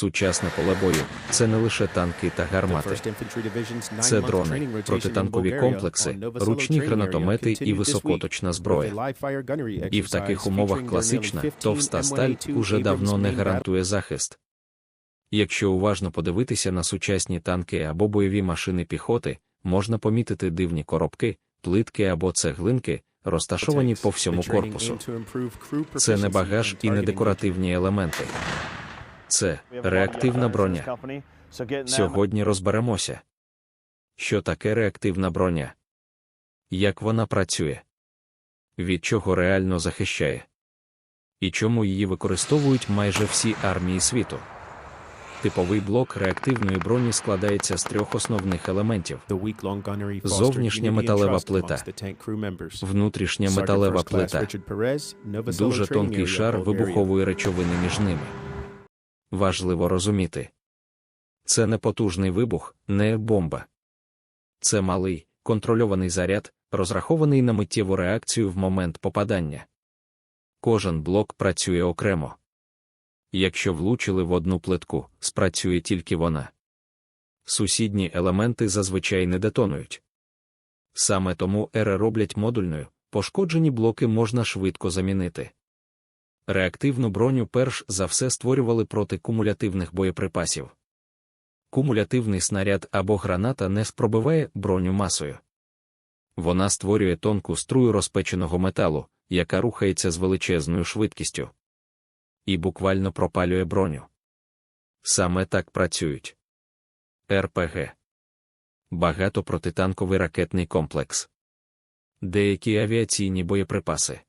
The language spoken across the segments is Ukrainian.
Сучасне поле бою це не лише танки та гармати. Це дрони, протитанкові комплекси, ручні гранатомети і високоточна зброя. І в таких умовах класична, товста сталь уже давно не гарантує захист. Якщо уважно подивитися на сучасні танки або бойові машини піхоти, можна помітити дивні коробки, плитки або цеглинки, розташовані по всьому корпусу. Це не багаж і не декоративні елементи. Це реактивна броня. Сьогодні розберемося. Що таке реактивна броня? Як вона працює? Від чого реально захищає? І чому її використовують майже всі армії світу? Типовий блок реактивної броні складається з трьох основних елементів: Зовнішня металева плита, внутрішня металева плита, дуже тонкий шар вибухової речовини між ними. Важливо розуміти. Це не потужний вибух, не бомба. Це малий, контрольований заряд, розрахований на миттєву реакцію в момент попадання. Кожен блок працює окремо. Якщо влучили в одну плитку, спрацює тільки вона. Сусідні елементи зазвичай не детонують. Саме тому ери роблять модульною, пошкоджені блоки можна швидко замінити. Реактивну броню перш за все створювали проти кумулятивних боєприпасів. Кумулятивний снаряд або граната не спробиває броню масою. Вона створює тонку струю розпеченого металу, яка рухається з величезною швидкістю. І буквально пропалює броню. Саме так працюють. РПГ багатопротитанковий ракетний комплекс, деякі авіаційні боєприпаси.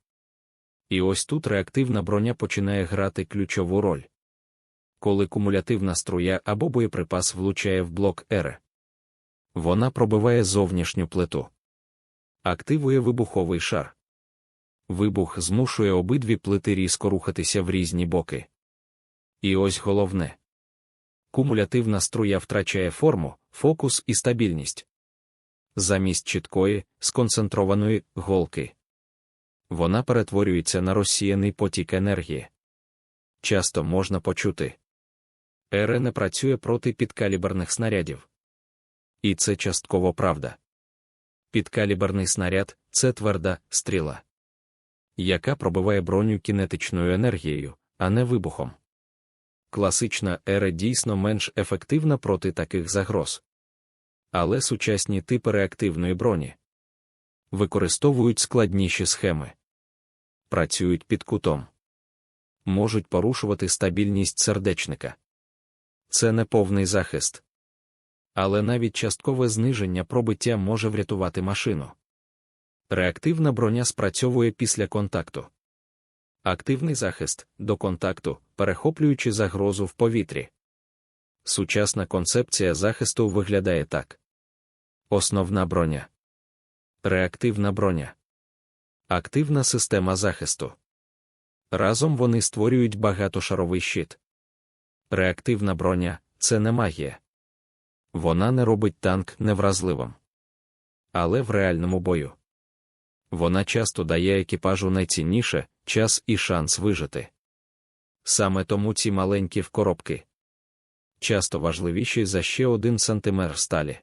І ось тут реактивна броня починає грати ключову роль. Коли кумулятивна струя або боєприпас влучає в блок Р, вона пробиває зовнішню плиту, активує вибуховий шар. Вибух змушує обидві плити різко рухатися в різні боки. І ось головне кумулятивна струя втрачає форму, фокус і стабільність. Замість чіткої, сконцентрованої голки. Вона перетворюється на розсіяний потік енергії. Часто можна почути. ЕРЕ не працює проти підкаліберних снарядів. І це частково правда. Підкаліберний снаряд це тверда стріла, яка пробиває броню кінетичною енергією, а не вибухом. Класична ера дійсно менш ефективна проти таких загроз. Але сучасні типи реактивної броні використовують складніші схеми, працюють під кутом, можуть порушувати стабільність сердечника. Це не повний захист. Але навіть часткове зниження пробиття може врятувати машину. Реактивна броня спрацьовує після контакту. Активний захист до контакту, перехоплюючи загрозу в повітрі. Сучасна концепція захисту виглядає так: основна броня, реактивна броня, активна система захисту. Разом вони створюють багатошаровий щит. Реактивна броня це не магія. Вона не робить танк невразливим. Але в реальному бою вона часто дає екіпажу найцінніше час і шанс вижити. Саме тому ці маленькі вкоробки часто важливіші за ще один сантиметр сталі.